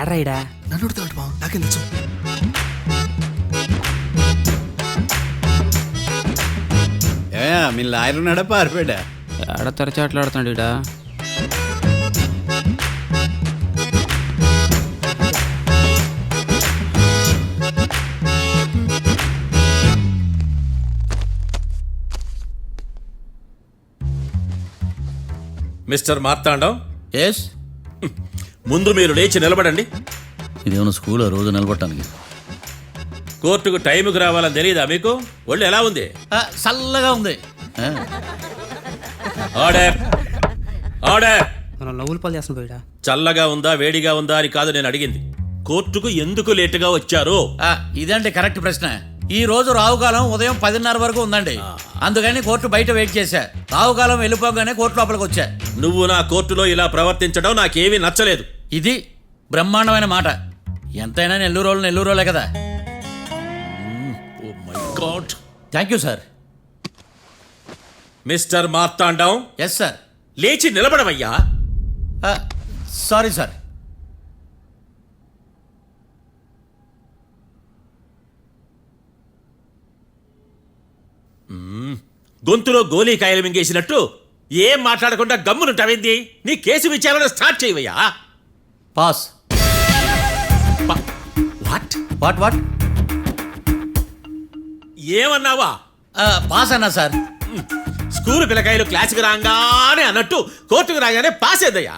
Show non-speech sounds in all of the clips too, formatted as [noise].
నన్ను అడుగుతాడు బావ నాకేం తెలుసు. ఏ మీ లాయర్ ఉన్నాడా పారిపోయాడా? ఏడ తెరచాట్లాడుతున్నాడు ఇడా మిస్టర్ మార్తాండం? ఎస్ ముందు మీరు లేచి నిలబడండి. ఇదేమన్నా స్కూల్ రోజు నిలబడటానికి? కోర్టుకు టైంకి రావాలని తెలియదా మీకు? ఒళ్ళు ఎలా ఉంది? చల్లగా ఉంది. ఆ, ఆర్డర్. ఆర్డర్. మనం లవ్వులు పాలు చేస్తున్న పోయిడా చల్లగా ఉందా వేడిగా ఉందా అని కాదు నేను అడిగింది. కోర్టుకు ఎందుకు లేటుగా వచ్చారు? ఆ, ఇదండి కరెక్ట్ ప్రశ్న. ఈ రోజు రావుకాలం ఉదయం పదిన్నర వరకు ఉందండి. అందుకని కోర్టు బయట వెయిట్ చేశా. రావుకాలం వెళ్ళిపోగానే కోర్టు లోపలికి వచ్చా. నువ్వు నా కోర్టులో ఇలా ప్రవర్తించడం నాకేమీ నచ్చలేదు. ఇది బ్రహ్మాండమైన మాట. ఎంతైనా నెల్లూరు రోజులు నెల్లూరు రోజులే కదా thank you sir mister Marthandam yes sir లేచి నిలబడవయ్యా. సారీ సార్ గొంతులో గోలీకాయలు మింగేసినట్టు ఏం మాట్లాడకుండా గమ్మునుంటావేంది? నీ కేసు విచారణ స్టార్ట్ చేయవయ్యా. పాస్. వాట్ వాట్ వాట్ ఏమన్నావా? పాస్ అన్నా సార్. స్కూల్ పిల్లకాయలు క్లాసుకు రాగానే అన్నట్టు కోర్టుకు రాగానే పాస్ అయ్యా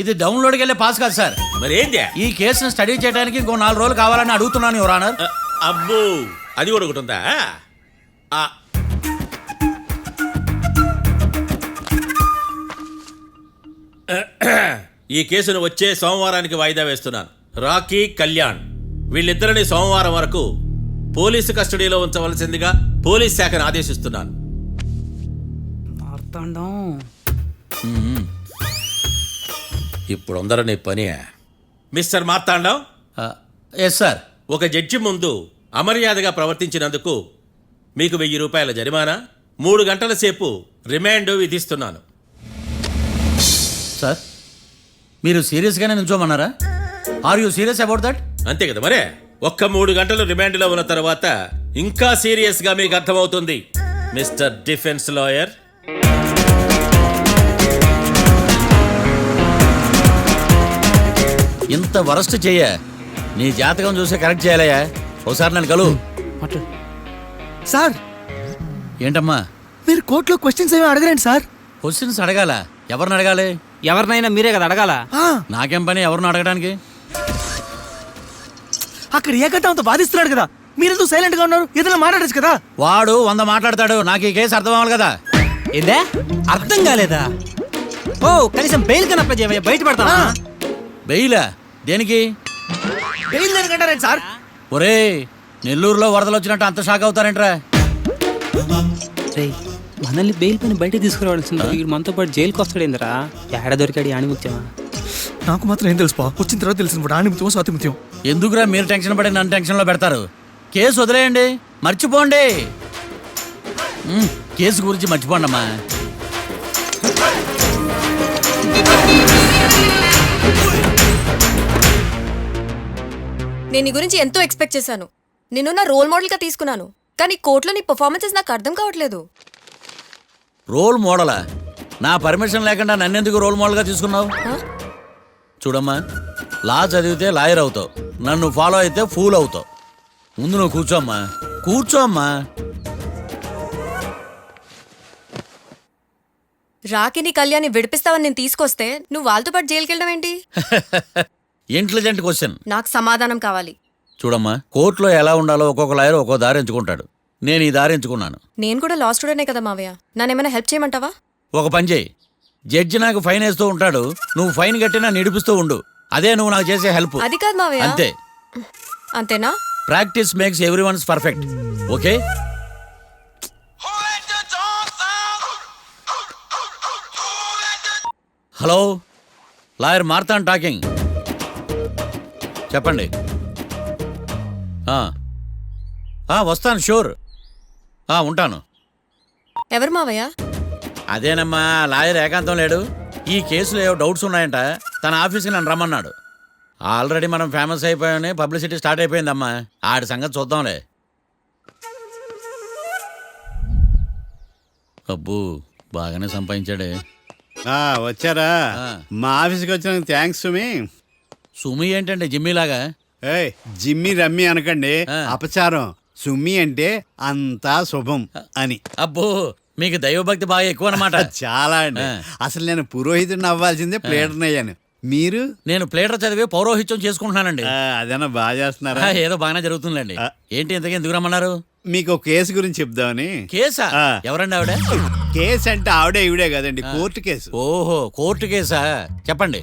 ఇది డౌన్లోడ్కి వెళ్ళే పాస్ కాదు సార్. మరేంది? ఈ కేసును స్టడీ చేయడానికి ఇంకో నాలుగు రోజులు కావాలని అడుగుతున్నాను యువర్ ఆనర్ అబ్బో అది కూడా ఒకటి ఉందా? ఆ, ఈ కేసును వచ్చే సోమవారానికి వాయిదా వేస్తున్నాను. రాకీ కళ్యాణ్. వీళ్ళిద్దరిని సోమవారం వరకు పోలీసు కస్టడీలో ఉంచవలసిందిగా పోలీస్ శాఖను ఆదేశిస్తున్నాను. మార్తాండం. ఇప్పుడు అందరూ నీ పని. మిస్టర్ మార్తాండం? ఎస్ సార్ ఒక జడ్జి ముందు అమర్యాదగా ప్రవర్తించినందుకు మీకు వెయ్యి రూపాయల జరిమానా మూడు గంటల సేపు రిమాండ్ విధిస్తున్నాను. సార్ మీరు సీరియస్గానే నిల్చోమన్నారా? Are you serious about that అంతే కదా మరే. ఒక్క మూడు గంటలు రిమాండ్లో ఉన్న తర్వాత ఇంకా సీరియస్గా మీకు అర్థమవుతుంది. Mister defence lawyer. ఇంత వరస్ట్ చెయ్య. నీ జాతకం చూసి కరెక్ట్ చేయాలయ్యా. ఒకసారి నన్ను కలు. సార్! ఏంటమ్మా? మీరు కోర్టులో క్వశ్చన్స్ ఏమీ అడగరండి సార్. క్వశ్చన్స్ అడగాల? ఎవరిని అడగాలి? ఎవరినైనా మీరే కదా అడగాల? నాకేం పని ఎవరిని అడగడానికి అక్కడ ఏకతాంతో బాధిస్తున్నాడు కదా. మీరెందుకు సైలెంట్గా ఉన్నారు? ఏదైనా మాట్లాడచ్చు కదా. వాడు వంద మాట్లాడతాడు. నాకు ఈ కేసు అర్థం అవ్వాలి కదా. ఏందే? అర్థం కాలేదా? ఓ కనీసం బెయిల్ కనప్ప చేయవయ్యా. బయట పడతావా? బెయిలా? దేనికి? బెయిల్ దేనికంటారండి సార్? ఒరే నెల్లూరులో వరదలు వచ్చినట్టు అంత షాక్ అవుతారేంట్రా? మనల్ని బెయిల్ పైన బయట తీసుకురావాల్సింది. వీడు మనతో పాటు జైలుకి వస్తాడేందిరా? ఏడ దొరికాడు ఈ ఆణిముత్యమా నాకు మాత్రం ఏం తెలుసు వచ్చిన తర్వాత తెలిసిన ఆణిముత్యం స్వాతిముత్యం. ఎందుకురా మీరు టెన్షన్ పడి నన్ను టెన్షన్లో పెడతారు? కేసు వదిలేయండి. మర్చిపోండి. కేసు గురించి మర్చిపోండి అమ్మా నేను నీ గురించి ఎంతో ఎక్స్పెక్ట్ చేశాను. నిన్ను నా రోల్ మోడల్గా తీసుకున్నాను. కానీ కోర్టులో నీ పర్ఫార్మెన్సెస్ నాకు అర్థం కావట్లేదు. రోల్ మోడలా? నా పర్మిషన్ లేకుండా నన్నెందుకు రోల్ మోడల్గా తీసుకున్నావు? చూడమ్మా లా చదివితే లాయర్ అవుతావు. నన్ను ఫాలో అయితే ఫూల్ అవుతావు. ముందు నువ్వు కూర్చోమ్మా. కూర్చోమ్మా. రాకిని కళ్యాణ్ని విడిపిస్తావని నేను తీసుకొస్తే నువ్వు వాళ్ళతో పాటు జైలుకి వెళ్ళడం ఏంటి? [laughs] ఇంటెలిజెంట్ క్వశ్చన్ నాకు సమాధానం కావాలి. చూడమ్మా కోర్టులో ఎలా ఉండాలో ఒక్కొక్క లాయర్ ఒక్కో దారి ఎంచుకుంటాడు. నేను ఈ దారి ఎంచుకున్నాను. నేను కూడా లా స్టూడెంటే కదా మావయ్య? నన్నేమైనా హెల్ప్ చేయమంటావా? ఒక పని చేయి. జడ్జి నాకు ఫైన్ వేస్తూ ఉంటాడు. నువ్వు ఫైన్ కట్టినా నిడిపిస్తూ ఉండు. అదే నువ్వు నాకు చేసే హెల్ప్ అది కాదు మావయ్య. అంతే. అంతేనా? Practice makes every one's perfect okay hello lawyer Marthan talking చెప్పండి. వస్తాను షూర్ ఆ, ఉంటాను. ఎవరు మావయ్య? అదేనమ్మా లాయర్ ఏకాంతం లేడు. ఈ కేసులో ఏవో డౌట్స్ ఉన్నాయంట. తన ఆఫీస్కి నన్ను రమ్మన్నాడు. ఆల్రెడీ మనం ఫేమస్ అయిపోయామని పబ్లిసిటీ స్టార్ట్ అయిపోయిందమ్మా. ఆడి సంగతి చూద్దాంలే. అబ్బు బాగానే సంపాదించాడే. ఆ, వచ్చారా? ఆ. మా ఆఫీస్కి వచ్చినందుకు థ్యాంక్స్ సుమి. సుమి ఏంటండి జిమ్మీలాగా? ఏయ్ జిమ్మి రమ్మి అనకండి. ఆ. అపచారం. సుమి అంటే అంతా శుభం అని. అబ్బో మీకు దైవభక్తి బాగా ఎక్కువ అనమాట చాలా అండి. అసలు నేను పురోహితుడిని అవ్వాల్సిందే ప్లేటర్ని అయ్యాను మీరు? నేను ప్లేటర్ చదివి పౌరోహిత్యం చేసుకుంటున్నానండి. అదేనా బాగా చేస్తున్నారా? ఏదో బాగానే జరుగుతుందండి. ఏంటి ఇంతకీ ఎందుకు రమ్మన్నారు? మీకు ఒక కేసు గురించి చెప్దామని. కేసా. ఎవరండి ఆవిడ? కేసు అంటే ఆవిడే ఈవిడే కదండి కోర్టు కేసు. ఓహో కోర్టు కేసా? చెప్పండి.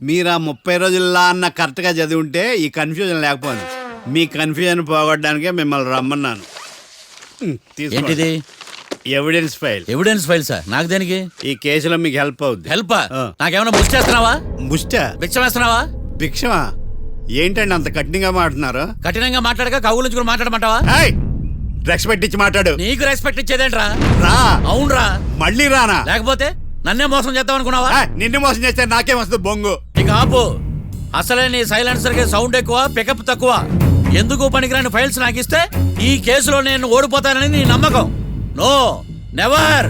మీరు ఆ ముప్పై రోజుల్లో అన్న కరెక్ట్గా చదివి ఉంటే ఈ కన్ఫ్యూజన్ లేకపోను. మీ కన్ఫ్యూజన్ పోగొట్టడానికే మిమ్మల్ని రమ్మన్నాను. తీసుకోండి. ఏంటిది? Evidence file evidence file sir నాకు దేనికి? ఈ కేసులో మీకు హెల్ప్ అవుద్ది. హెల్ప్. నాకేమైనా బుక్ చేస్తున్నావా? ముష్ట బిచ్చం వేస్తున్నావా? భిక్షమా? ఏంటండి అంత కఠినంగా మాట్లాడుతున్నారు? కఠినంగా మాట్లాడక కవులించుకుని మాట్లాడమంటావా? ఏయ్! రెస్పెక్ట్ ఇచ్చి మాట్లాడు. నీకు రెస్పెక్ట్ ఇచ్చేదేంట్రా? రా. అవునరా. మళ్ళీ రానా? లేకపోతే నన్నే మోసం చేద్దాం అనుకున్నావా నిన్ను మోసం చేస్తే నాకేం వస్తుంది బొంగు. ఇక ఆపు. అసలే నీ సైలెన్సర్కి సౌండ్ ఎక్కువ పికప్ తక్కువ. ఎందుకు పనికిరాని ఫైల్స్ నాకు ఇస్తే ఈ కేసులో నేను ఓడిపోతానని నీ నమ్మకం. No never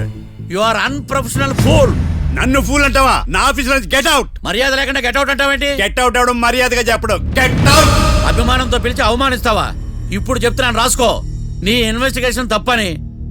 you are unprofessional fool నన్ను ఫూల్ అంటావా? నా ఆఫీస్ నుంచి గెట్ అవుట్ మర్యాద లేకుండా గెట్అవుట్ అంటావేంటి? గెట్ అవుట్ అవడం మర్యాదగా చెప్పడం. గెట్ అవుట్ అభిమానంతో పిలిచి అవమానిస్తావా? ఇప్పుడు చెప్తున్నాను రాసుకో. నీ ఇన్వెస్టిగేషన్ తప్పని.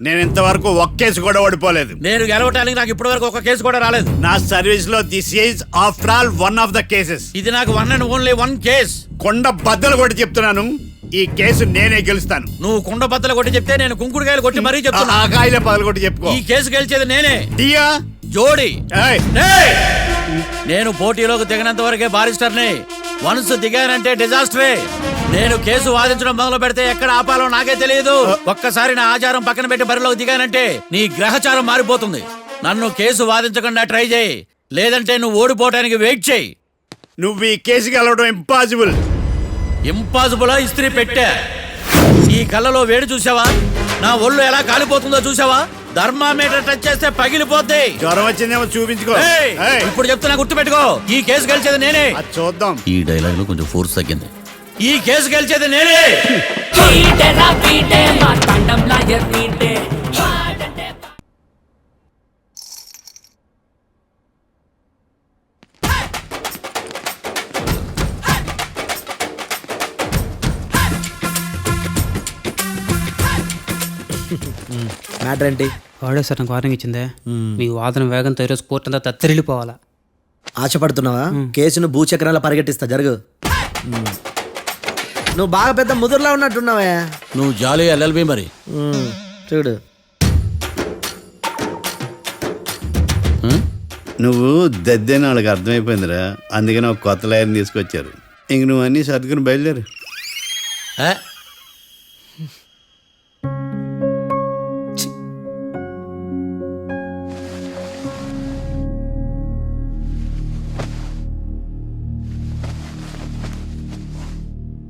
నేను ఇంతవరకు ఒక్క కేసు కూడా ఓడిపోలేదు. నేను గెలవటానికి నాకు ఇప్పటివరకు ఒక కేసు కూడా రాలేదు. నా సర్వీస్లో this is after all one of the cases ఇది నాకు one and only one case కొండ బద్దలు కూడా చెప్తున్నాను. ఈ కేసు నేనే గెలుస్తాను. నువ్వు కుండ బద్దలు కొట్టి చెప్తే నేను కుంకుడుకాయలు కొట్టి మరీ చెప్తున్నా. ఆ కాయలే పగలు కొట్టి చెప్పుకో. ఈ కేసు గెలిచేది నేనే. దియా జోడి. ఏయ్. ఏయ్! నేను పోటీలోకి దిగినంత వరకే బారిస్టర్ని వన్స్ దిగానంటే డిజాస్టరే. నేను కేసు వాదించడం మొదలు పెడితే ఎక్కడ ఆపాలో నాకే తెలియదు. ఒక్కసారి నా ఆచారం పక్కన పెట్టి బరిలోకి దిగానంటే నీ గ్రహచారం మారిపోతుంది. నన్ను కేసు వాదించకుండా ట్రై చేయి. లేదంటే నువ్వు ఓడిపోవటానికి వెయిట్ చేయి. నువ్వు ఈ కేసు గెలవడం ఇంపాసిబుల్ ఇంపాసిబుల్ ఇస్త్రీ పెట్టా. ఈ కళ్ళలో వేడి చూసావా నా ఒళ్ళు ఎలా కాలిపోతుందో చూసావా ధర్మామీటర్ టచ్ చేస్తే పగిలిపోద్ది. జ్వరం వచ్చిందేమో చూపించుకో. ఏయ్! ఏయ్, ఇప్పుడు చెప్తున్నా గుర్తుపెట్టుకో. ఈ కేసు గెలిచేది నేనే. అది చూద్దాం. ఈ డైలాగ్లో కొంచెం ఫోర్స్ తగ్గింది. ఈ కేసు గెలిచేది నేనే. వీటే మ్యాటర్ ఏంటి? వాడే సార్ నాకు వార్నింగ్ ఇచ్చిందే. మీ వాదన వేగంతో ఈరోజు కోర్టు అంతా తత్తరిల్లిపోవాలా. ఆశపడుతున్నావా? కేసును భూచక్రాల పరిగెట్టిస్తా జరుగు. నువ్వు బాగా పెద్ద ముదురులా ఉన్నట్టున్నావే. నువ్వు జాలి ఎల్ఎల్బి మరి. చూడు. నువ్వు దద్దని వాళ్ళకి అర్థమైపోయిందిరా. అందుకని ఒక కొత్త లాయర్ని తీసుకొచ్చారు. ఇంక నువ్వు అన్నీ సర్దుకుని బయలుదేరు.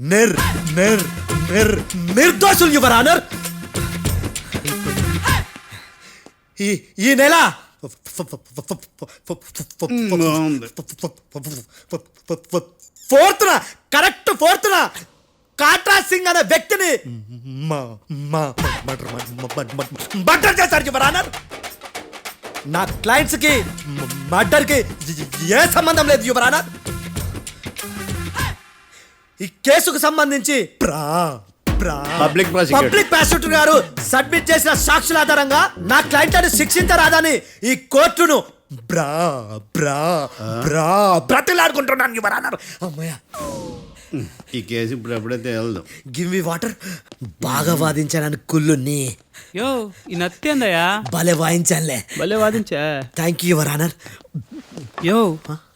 నిర్ నిర్ నిర్ నిర్దోషులు యువర్ ఆనర్. ఈ ఈ నెల. ఫోర్త్న కరెక్ట్ ఫోర్త్న. కాట్రా సింగ్ అనే వ్యక్తిని మర్డర్ చేశారు యువర్ ఆనర్. నా క్లయింట్స్కి మర్డర్కి ఏ సంబంధం లేదు యువర్ ఆనర్. ఈ కేసుకు సంబంధించి ప్రా prosecutor. పబ్లిక్ ప్రాసిక్యూటర్ గారు సబ్మిట్ చేసిన సాక్షుల ఆధారంగా నా క్లయింట్లను శిక్షించరాదని ఈ కోర్టును బ్రా బ్రా బ్రా బ్రతిలాడుకుంటున్నాను యువర్ అమ్మయ్య. ఈ కేసు ఇప్పుడు ఎప్పుడైతే వెళ్దాం. గివ్ మీ వాటర్ బాగా వాదించానని కుళ్ళుని యో ఈ నత్తేందయ్యా భలే వాయించానులే. భలే వాదించా. Thank you your honour. యో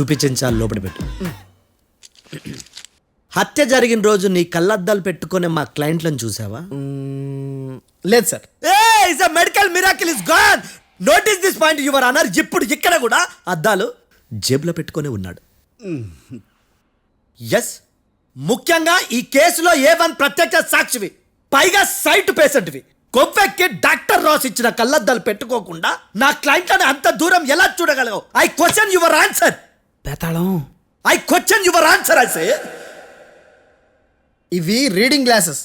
చూపించాలి లోపల పెట్టు. హత్య జరిగిన రోజు నీ కళ్ళద్దాలు పెట్టుకునే మా క్లయింట్లను చూసావా? లేదు sir. Is medical miracle is gone! Notice this point your అన్నారు ఇప్పుడు ఇక్కడ కూడా అద్దాలు జేబులో పెట్టుకొని ఉన్నాడు. ఎస్ ముఖ్యంగా ఈ కేసులో ఏ వన్ ప్రత్యక్ష సాక్షివి. పైగా సైట్ పేషెంట్వి. కొవ్వెక్కి డాక్టర్ రాస్ ఇచ్చిన కళ్ళద్దాలు పెట్టుకోకుండా నా క్లయింట్లను అంత దూరం ఎలా చూడగలవు? I question your answer బేతాళం I question your answer I say ఇవి రీడింగ్ గ్లాసెస్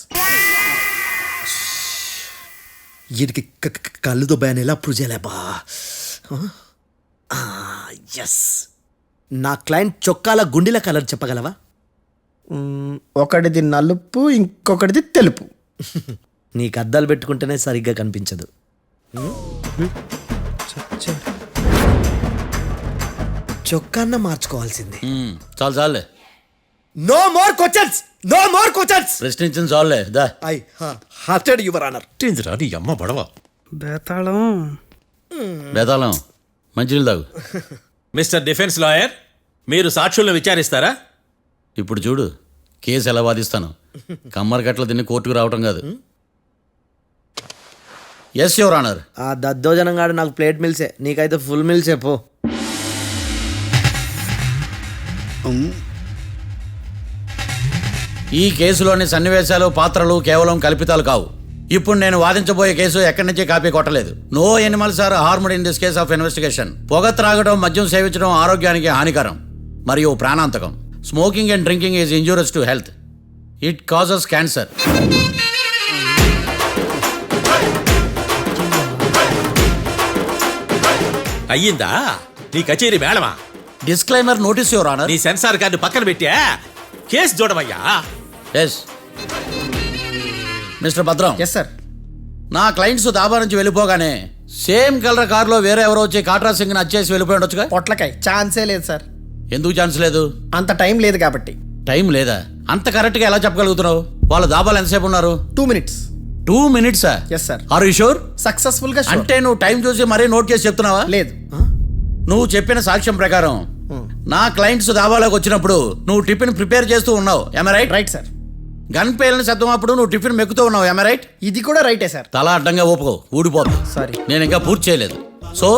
వీడికి క- క- కళ్ళు దుబ్బాయని ఎలా ప్రూవ్ చేయలేబా ఎస్ నా క్లయింట్ చొక్కాల గుండెల కలర్ చెప్పగలవా? ఒకటిది నలుపు ఇంకొకటిది తెలుపు. నీకు అద్దాలు పెట్టుకుంటేనే సరిగ్గా కనిపించదు. చొక్కాన్న మార్చుకోవాల్సింది. చాలు చాలులే. No more questions no more questions ప్రశ్నించిన చాలులే. దా. ఐ హార్టెడ్ యువర్ ఆనర్ ఏంటిరా నీ అమ్మ పడవ బేతాళం. బేతాళం. మంచినీళ్ళు తాగు. మిస్టర్ డిఫెన్స్ లాయర్ మీరు సాక్షులను విచారిస్తారా? ఇప్పుడు చూడు కేసు ఎలా వాదిస్తాను. కమ్మరి కట్టలు తిని కోర్టుకు రావటం కాదు. ఎస్ యువర్ ఆనర్ ఆ దద్దోజనం గాడు నాకు ప్లేట్ మిల్సే. నీకైతే ఫుల్ మిల్సే పో. ఈ కేసులోని సన్నివేశాలు పాత్రలు కేవలం కల్పితాలు కావు. ఇప్పుడు నేను వాదించబోయే కేసు ఎక్కడి నుంచి కాపీ కొట్టలేదు. No animals are harmed in this case of investigation పొగ త్రాగడం మద్యం సేవించడం ఆరోగ్యానికి హానికరం మరియు ప్రాణాంతకం. Smoking and drinking is injurious to health it causes cancer అయ్యిందా? నీ కచేరీ మేడమా డిస్క్లైమర్ నోటీస్ యువర్ ఆనర్ నీ సెన్సార్ కార్డు పక్కన పెట్టా case చూడమయ్యా yes mister Bhadram yes sir నా క్లయింట్స్ దాబా నుంచి వెళ్ళిపోగానే సేమ్ కలర్ కారులో వేరే ఎవరో వచ్చి కాట్రా సింగ్ వచ్చేసి వెళ్ళిపోయి ఉండొచ్చుగా? పొట్లకాయ. ఛాన్సే లేదు సార్ ఎందుకు ఛాన్స్ లేదు? అంత టైం లేదు కాబట్టి. టైం లేదా? అంత కరెక్ట్గా ఎలా చెప్పగలుగుతున్నావు? వాళ్ళ దాబాలు ఎంతసేపు ఉన్నారు? Two minutes two మినిట్సా yes sir are you sure సక్సెస్ఫుల్గా. అంటే నువ్వు టైం చూసి మరీ నోట్ చేసి చెప్తున్నావా? లేదు. నువ్వు చెప్పిన సాక్ష్యం ప్రకారం నా క్లయింట్స్ దాబాలోకి వచ్చినప్పుడు నువ్వు టిఫిన్ ప్రిపేర్ చేస్తూ ఉన్నావు. ఎమ రైట్ రైట్ సార్ గన్ పేలిన శబ్దం అప్పుడు నువ్వు టిఫిన్ మెక్కుతూ ఉన్నావు. ఎమ రైట్ ఇది కూడా రైటే సార్ తల అడ్డంగా ఊపుకో. ఊడిపోతుంది Sorry. నేను ఇంకా పూర్తి చేయలేదు. సో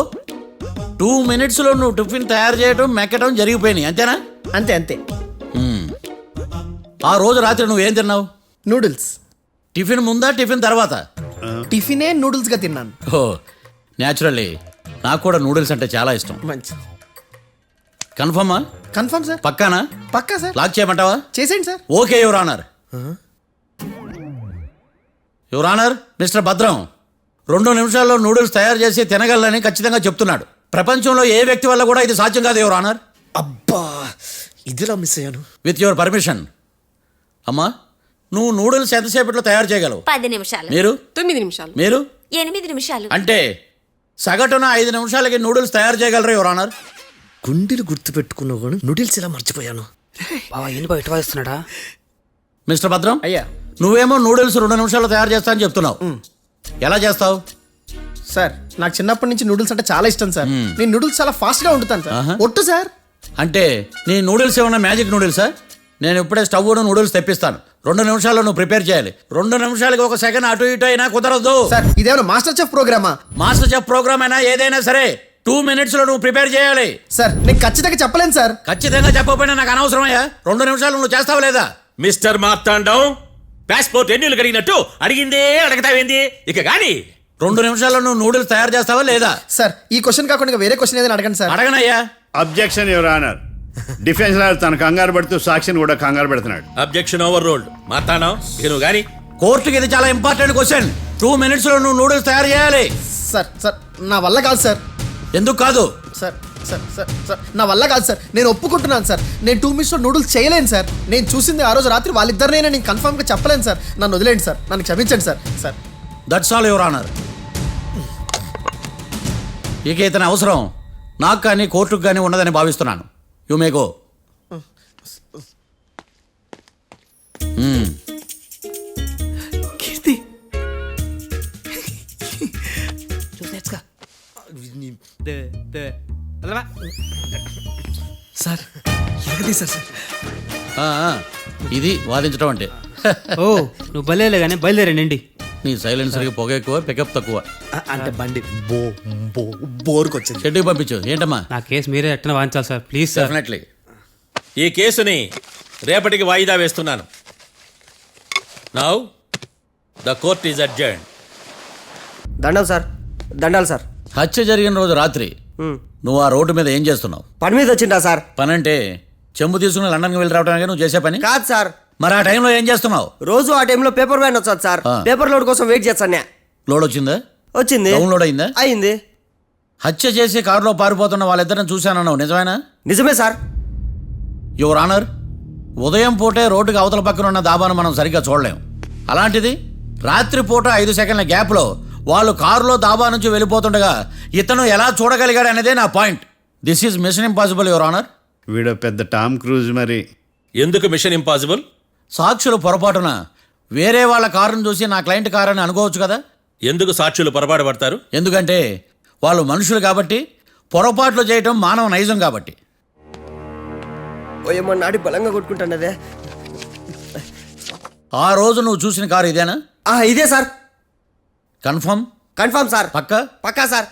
టూ మినిట్స్లో నువ్వు టిఫిన్ తయారు చేయడం మెక్కడం జరిగిపోయినాయి. అంతేనా? అంతే అంతే. మ్మ్. ఆ రోజు రాత్రి నువ్వేం తిన్నావు? నూడిల్స్ టిఫిన్ ముందా టిఫిన్ తర్వాత? టిఫినే నూడిల్స్గా తిన్నాను. ఓ న్యాచురల్లీ నాకు కూడా నూడిల్స్ అంటే చాలా ఇష్టం. మంచి కన్ఫర్మా? Confirm sir. పక్కానా? పక్కా సార్. లాక్ చేయమంటావా? చేసేయండి sir. Okay your honour. Your honour mister Bhadram రెండు నిమిషాల్లో నూడిల్స్ తయారు చేసి తినగలని ఖచ్చితంగా చెప్తున్నాడు. ప్రపంచంలో ఏ వ్యక్తి వల్ల కూడా ఇది సాధ్యం కాదు యువర్ ఆనర్. అబ్బా ఇదిలా మిస్ అయ్యాను. With your permission. అమ్మా నువ్వు నూడిల్స్ ఎంతసేపట్లో తయారు చేయగలవు? పది నిమిషాలు. మీరు? తొమ్మిది నిమిషాలు. మీరు? ఎనిమిది నిమిషాలు. అంటే సగటున ఐదు నిమిషాలకి నూడిల్స్ తయారు చేయగలరు యువర్ ఆనర్? గుండెలు గుర్తు పెట్టుకున్నావు కానీ నూడిల్స్ ఇలా మర్చిపోయాను. బావా ఏంటి బావ ఇటు వాయిస్తున్నాడా? మిస్టర్ భద్రం అయ్యా. నువ్వేమో నూడిల్స్ రెండు నిమిషాల్లో తయారు చేస్తా అని చెప్తున్నావు ఎలా చేస్తావు? సార్ నాకు చిన్నప్పటి నుంచి నూడిల్స్ అంటే చాలా ఇష్టం సార్. నేను నూడిల్స్ చాలా ఫాస్ట్గా వండుతాను సార్. ఒట్టు సార్. అంటే నీ నూడిల్స్ ఏమన్నా మ్యాజిక్ నూడిల్సా? నేను ఇప్పుడే స్టవ్ నూడిల్స్ తెప్పిస్తాను. రెండు నిమిషాల్లో నువ్వు ప్రిపేర్ చేయాలి. రెండు నిమిషాలకి ఒక సెకండ్ అటు ఇటు అయినా కుదరదు. సార్ ఇదేమైనా మాస్టర్ చెఫ్ ప్రోగ్రామా? మాస్టర్ చెఫ్ ప్రోగ్రామ్ అయినా ఏదైనా సరే. టూ మినిట్స్లో నువ్వు ప్రిపేర్ చేయాలి. సార్ నేను ఖచ్చితంగా చెప్పలేను సార్. ఖచ్చితంగా చెప్పకపోయినా నాకు అనవసరమయ్యా. రెండు నిమిషాలు నువ్వు చేస్తావు లేదా? మిస్టర్ మార్తాండం పాస్పోర్ట్ ఎన్నిలు కడిగినట్టు అడిగిందే అడగతావేంది? ఇక గాని. రెండు నిమిషాల్లో నువ్వు నూడిల్స్ తయారు చేస్తావా లేదా? సార్ ఈ క్వశ్చన్ కాకుండా వేరే క్వశ్చన్ ఏదైనా అడగండి sir. అడగనయ్యా. Objection your honour defence lawyer తన కంగారు పడుతూ సాక్షిని కూడా కంగారు పెడుతున్నాడు. అబ్జెక్షన్ ఓవర్ రోల్డ్ ఇక నువ్వు గాని. కోర్టుకి ఇది చాలా ఇంపార్టెంట్ క్వశ్చన్ టూ మినిట్స్లో నువ్వు నూడిల్స్ తయారు చేయాలి. సార్ సార్ నా వల్ల కాదు సార్. ఎందుకు కాదు? సార్ సార్ సార్ సార్ నా వల్ల కాదు సార్. నేను ఒప్పుకుంటున్నాను సార్. నేను టూ మినిట్స్లో నూడిల్స్ చేయలేను సార్. నేను చూసింది ఆ రోజు రాత్రి వాళ్ళిద్దరినైనా నేను కన్ఫర్మ్గా చెప్పలేను సార్. నన్ను వదిలేండి సార్. నన్ను క్షమించండి sir. Sir. That's all your honour ఇక ఇతని అవసరం. నాకు కానీ కోర్టుకు కానీ ఉండదని భావిస్తున్నాను. You may go sir sir sir? ఇది వాదించడం అంటే. ఓ నువ్వు బయలుదేరలే కానీ బయలుదేరండి. నీ సైలెన్సర్కి పొగ ఎక్కువ పికప్ తక్కువ. అంటే బండి బో బో బోర్కి వచ్చింది షెడ్యూల్ పంపించు ఏంటమ్మా? నా కేసు మీరే ఎట్టన వాయించాలి సార్ ప్లీజ్ సార్ డెఫినెట్లీ ఈ కేసుని రేపటికి వాయిదా వేస్తున్నాను. Now the court is adjourn దండాలు సార్ దండాలు సార్. హత్య జరిగిన రోజు రాత్రి నువ్వు ఆ రోడ్డు మీద ఏం చేస్తున్నావు? పని మీద వచ్చిందా సార్? పని అంటే చెంబు తీసుకుని లండన్కి వెళ్ళి రావడానికి నువ్వు చేసే పని? కాదు సార్. మరి ఆ టైంలో ఏం చేస్తున్నావు? రోజు ఆ టైంలో పేపర్ వ్యాన్ వచ్చాది సార్. పేపర్ లోడ్ కోసం వెయిట్ చేస్తాను లోడ్ వచ్చిందా? వచ్చింది. డౌన్లోడ్ అయిందా? అయింది. హత్య చేసి కారులో పారిపోతున్న వాళ్ళిద్దరిని చూశానన్నావు నిజమేనా? నిజమే సార్. యువర్ ఆనర్ ఉదయం పూటే రోడ్డుకి అవతల పక్కన ఉన్న దాబాను మనం సరిగ్గా చూడలేం. అలాంటిది రాత్రి పూట ఐదు సెకండ్ల గ్యాప్లో వాళ్ళు కారులో దాబా నుంచి వెళ్ళిపోతుండగా ఇతను ఎలా చూడగలిగాడు అనేదే నా point. This is mission impossible your honour వీడో పెద్ద టామ్ క్రూజ్ మరి. ఎందుకు మిషన్ ఇంపాసిబుల్ సాక్షులు పొరపాటున వేరే వాళ్ళ కారును చూసి నా క్లయింట్ కారు అని అనుకోవచ్చు కదా? ఎందుకు సాక్షులు పొరపాటు పడతారు? ఎందుకంటే వాళ్ళు మనుషులు కాబట్టి పొరపాట్లు చేయటం మానవ నైజం కాబట్టి. నాడి బలంగా కొట్టుకుంటానదే. ఆ రోజు నువ్వు చూసిన కారు ఇదేనా? ఆ, ఇదే sir. Confirm confirm sir. Pakka? Pakka sir.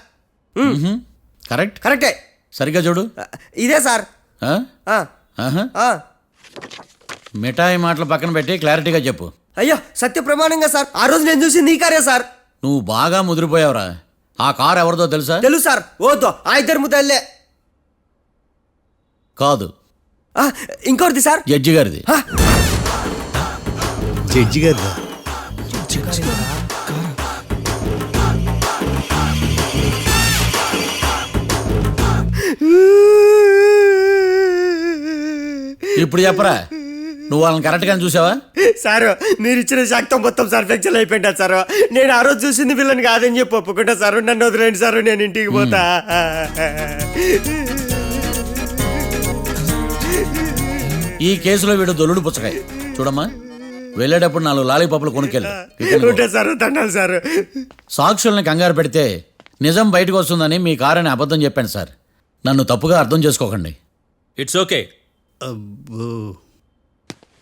Correct? కరెక్టే. సరిగ్గా చూడు. ఇదే సార్. ఆ? ఆ, ఆహా. ఆ. మిఠాయి మాటలు పక్కన పెట్టి క్లారిటీగా చెప్పు. అయ్యో సత్య ప్రమాణంగా సార్. ఆ రోజు నేను చూసింది ఈ కారే సార్. నువ్వు బాగా ముదిరిపోయావురా. ఆ కారు ఎవరిదో తెలుసా? తెలుసు సార్. ఓతో ఆ ఇద్దరు ముద్దల్లే కాదు. ఇంకోటిది సార్. జడ్జి గారిది. జడ్జి గారు ఇప్పుడు చెప్పరా? నువ్వు వాళ్ళని కరెక్ట్గా చూసావా? సార్ మీరు ఇచ్చిన శాక్తం మొత్తం సార్ ఫ్లెక్చర్ అయిపోయింటా సార్? నేను ఆ రోజు చూసింది వీళ్ళని కాదని చెప్పి ఒప్పుకుంటా సార్. నన్ను వదిలేండి సార్ నేను ఇంటికి పోతా. ఈ కేసులో వీడు దొల్లుడు పుచ్చకాయ. చూడమ్మా వెళ్ళేటప్పుడు నాలుగు లాలీపాపులు కొనుక్కెళ్ళు. ఉంటా సార్ దండాలి సార్. సాక్షుల్ని కంగారు పెడితే నిజం బయటకు వస్తుందని మీ కారని అబద్ధం చెప్పాను సార్. నన్ను తప్పుగా అర్థం చేసుకోకండి. ఇట్స్ ఓకే అబ్బో